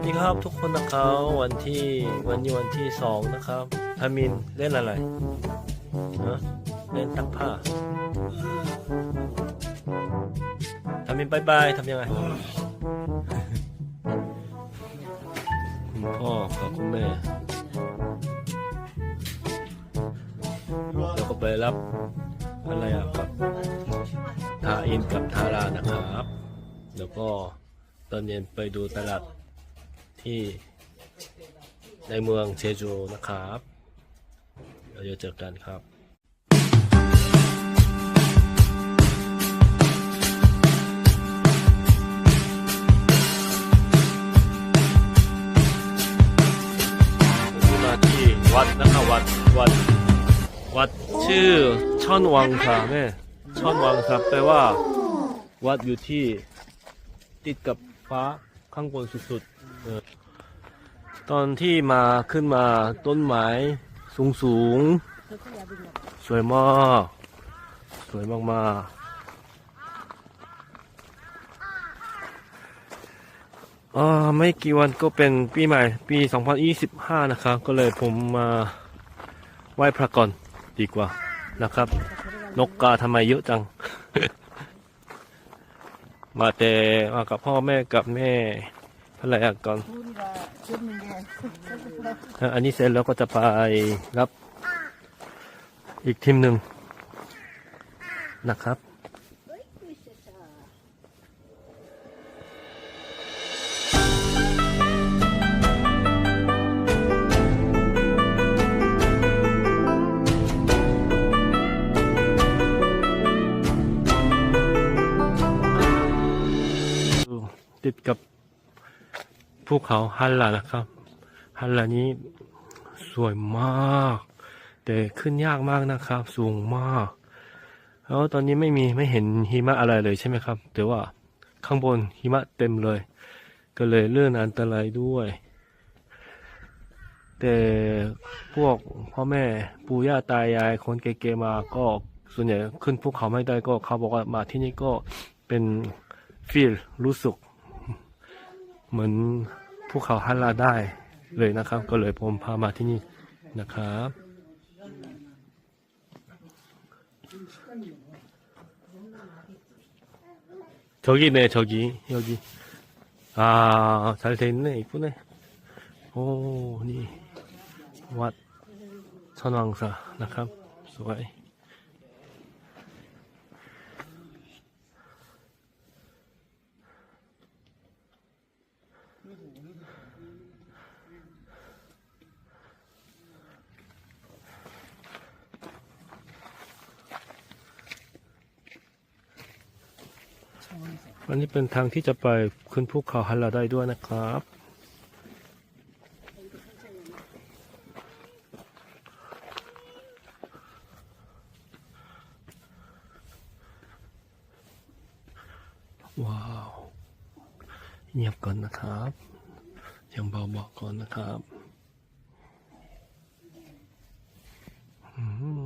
วัสดีครับทุกคนนะครับวันที่วันนี้วันที่สองนะครับทามินเล่นอะไรฮะเล่นตักผ้าทามินบายบายทำยังไงคุณพ่อกับคุณแม่แล้วก็ไปรับอะไรอะกับทาอินกับทารานะครับ แล้วก็ตอนเย็นไปดูตลาด ที่ในเมืองเชจูนะครับเราจะเจอกันครับผมมาที่วัดนะครับวัดวัด วัดชื่อช่อนวังคาแม่ช่อนวังครับแปลว่า วัดอยู่ที่ติดกับฟ้าข้างบนสุดๆ ตอนที่มาขึ้นมาต้นไม้สูงสูง สวยมาก สวยมากๆอ่าไม่กี่วันก็เป็นปีใหม่ปี 2025 นะครับ ก็เลยผมมาไหว้พระก่อนดีกว่านะครับ นกกาทำไมเยอะจัง มาแต่มากับพ่อแม่กับแม่ ภรรยาก่อนอะอันนี้เสร็จแล้วก็จะไปรับอีกทีมหนึ่งนะครับติดกับ ภูเขาฮันลานะครับ ฮันลานี้สวยมาก แต่ขึ้นยากมากนะครับ สูงมากแล้วตอนนี้ไม่มีไม่เห็นหิมะอะไรเลยใช่ไหมครับ แต่ว่าข้างบนหิมะเต็มเลย ก็เลยเลื่อนอันตรายด้วย แต่พวกพ่อแม่ปู่ย่าตายายคนเก๋ๆมาก็ส่วนใหญ่ขึ้นภูเขาไม่ได้ก็เขาบอกว่ามาที่นี่ก็เป็นฟีลรู้สึกเหมือน ภูเขาฮันลาได้เลยนะครับ ก็เลยผมพามาที่นี่นะครับ 저기네 저기 여기 아 잘 돼 있네 이쁘네 오นี่วัดชอนวังซา อันนี้เป็นทางที่จะไปขึ้นภูเขาฮันลาได้ด้วยนะครับ ว้าว เงียบก่อนนะครับยังเบาบาๆก่อนนะครับ อืม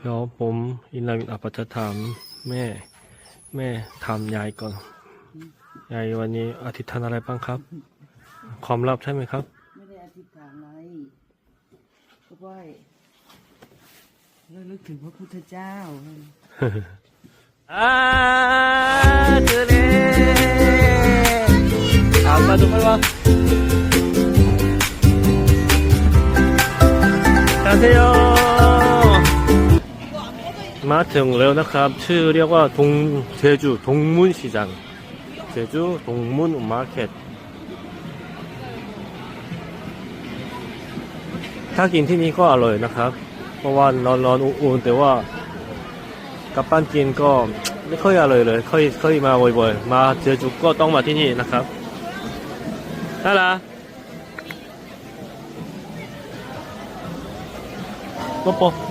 เดี๋ยวผมอินลาวินอาปัจะถามแม่ แม่ถามยายก่อน ยายวันนี้อธิษฐานอะไรบ้างครับ ความลับใช่ไหมครับ ไม่ได้อธิษฐานอะไรก็ไหว้ระลึกถึงพระพุทธเจ้า อ่าเจอเลยถามมาดูไหมวะ안녕하세요 มาถึงแล้วนะครับ ชื่อเรียกว่าทงเจจูทงมุนสิจังเจจูทงมุนมาร์เก็ตถ้ากินที่นี่ก็อร่อยนะครับ เพราะว่าร้อนๆอุ่นๆแต่ว่ากลับบ้านกินก็ไม่ค่อยอร่อยเลยเคยเคยมาบ่อยๆ มาเจอจุก็ต้องมาที่นี่นะครับน่าละปุ๊บ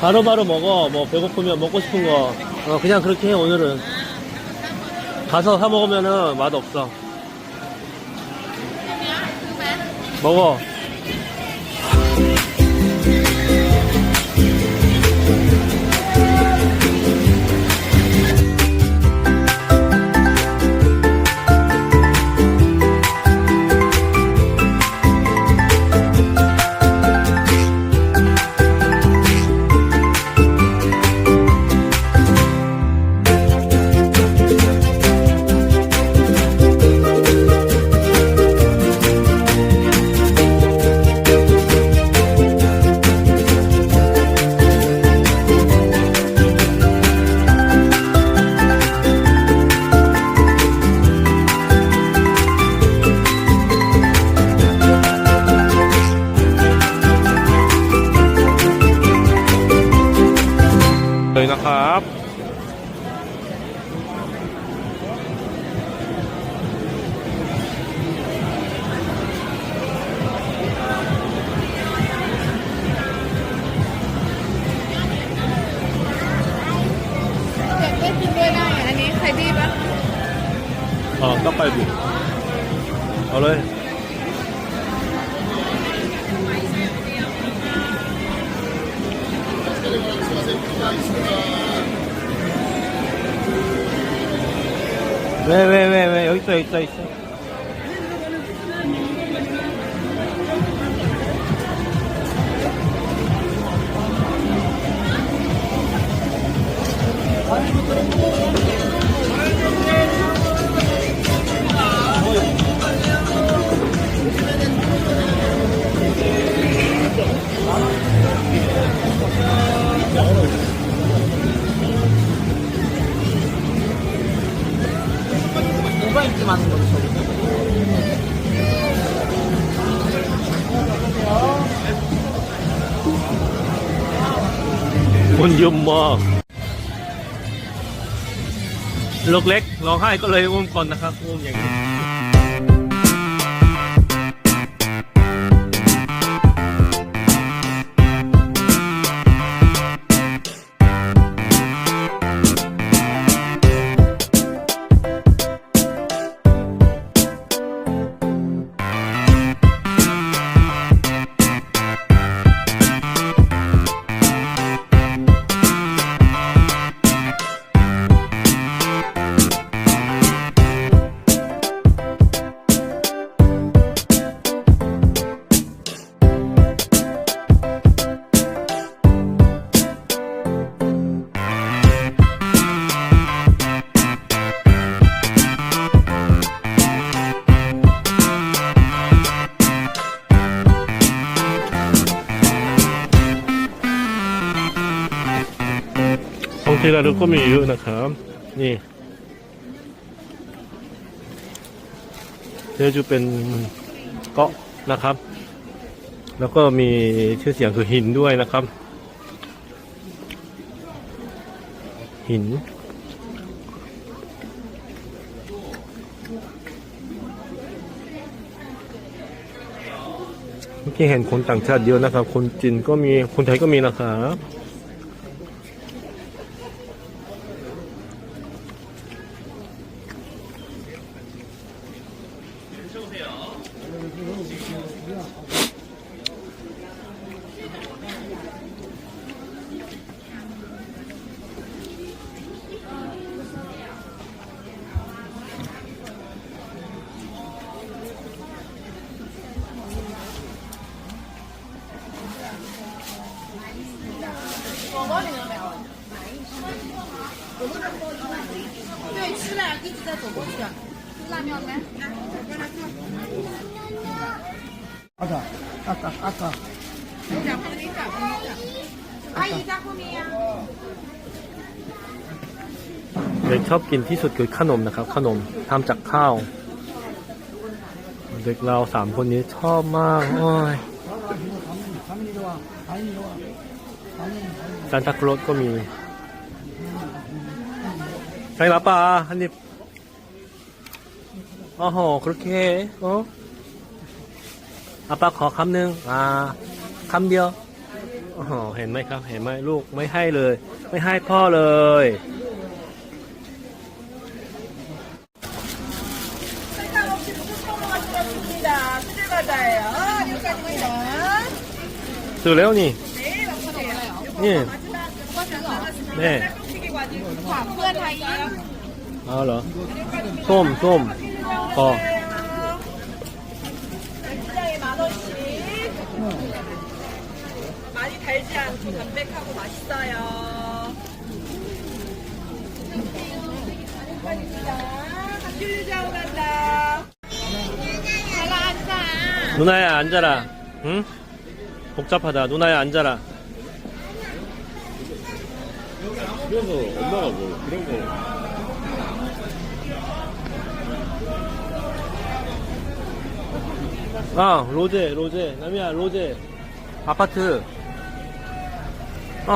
바로 바로 먹어. 뭐 배고프면 먹고 싶은 거. 어, 그냥 그렇게 해, 오늘은. 가서 사 먹으면은 맛 없어. 먹어. 왜, 왜, 왜, 왜, 여기 있어, 여기 있어, 있어. 뭐가 คนเยอะมากลูกเล็กร้องไห้ก็เลยอุ้มก่อนนะครับอุ้มอย่างนี้ ท่องเที่ยวระลึกก็มีเยอะนะครับ นี่เดี๋ยวจะเป็นเกาะนะครับ แล้วก็มีชื่อเสียงคือหินด้วยนะครับ หินเมื่อกี้เห็นคนต่างชาติเยอะนะครับ คนจีนก็มี คนไทยก็มีนะครับ 对，吃了一直在走过去。Ada, ada, ada. Jap, ini jap, ini jap. Ayo, jap, kami ya. เด็กชอบกินที่สุดคือขนมนะครับ ขนมทำจากข้าว เด็กเราสามคนนี้ชอบมากโอ้ยซันตาคลอสก็มีใช่หรือเปล่าอันนี่ อ๋อโห그렇게 해? 어? 아빠ขอคำหนึ่งอ่าคำเดียวอ๋อเห็นไหมครับ เห็นไหมลูกไม่ให้เลย ไม่ให้พ่อเลย 설탕 없이 누구 처먹었습니다. 수제 과자예요. 여기까지입니다. ซื้อแล้วนี่ 네, 맛보세요. นี่ 마지막 네. 쌀국수기 과지. 자, 푸른 하이. เอาเหรอ ส้มส้ม พอ 시장에 만 원씩. 많이 달지 않고 담백하고 맛있어요. 감귤유자오 간다. 잘 앉아. 누나야 앉아라 응? 복잡하다 누나야 앉아라 그래서 엄마가 뭐 그런 거 아 로제 로제 남이야 로제 아파트 어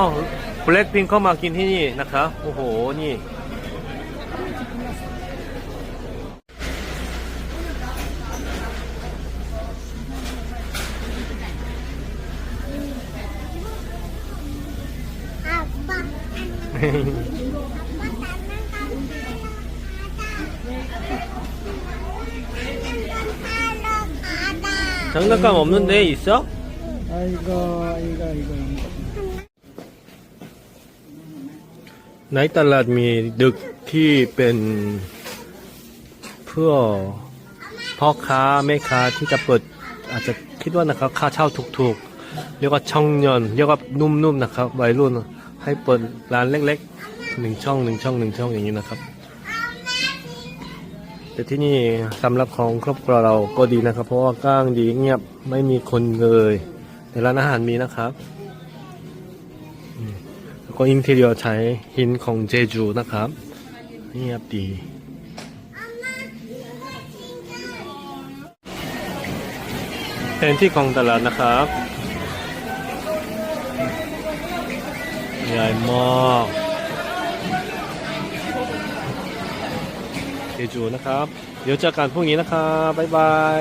블랙핑 เข้ามากินที่นี่นะครับโอ้โหนี่ 장난감 없는 데 있어? 아이고 아이고 아이고 ในตลาดมีดึกที่เป็นเพื่อพ่อค้าแม่ค้าที่จะเปิดอาจจะคิดว่านะครับค่าเช่าถูกๆเรียกว่าช่องเงินเรียกว่านุ่มๆนะครับวัยรุ่นให้เปิดร้านเล็กๆหนึ่งช่องหนึ่งช่องหนึ่งช่องอย่างนี้นะครับ แต่ที่นี่สำหรับของครอบครัวเราก็ดีนะครับ เพราะว่าก้างดีเงียบไม่มีคนเลยแต่ร้านอาหารมีนะครับแล้วก็อินเทเรียใช้หินของเจจูนะครับเงียบดีแผนที่ของตลาดนะครับใหญ่มาก เจจูนะครับ เดี๋ยวเจอกันพรุ่งนี้นะครับบ๊ายบาย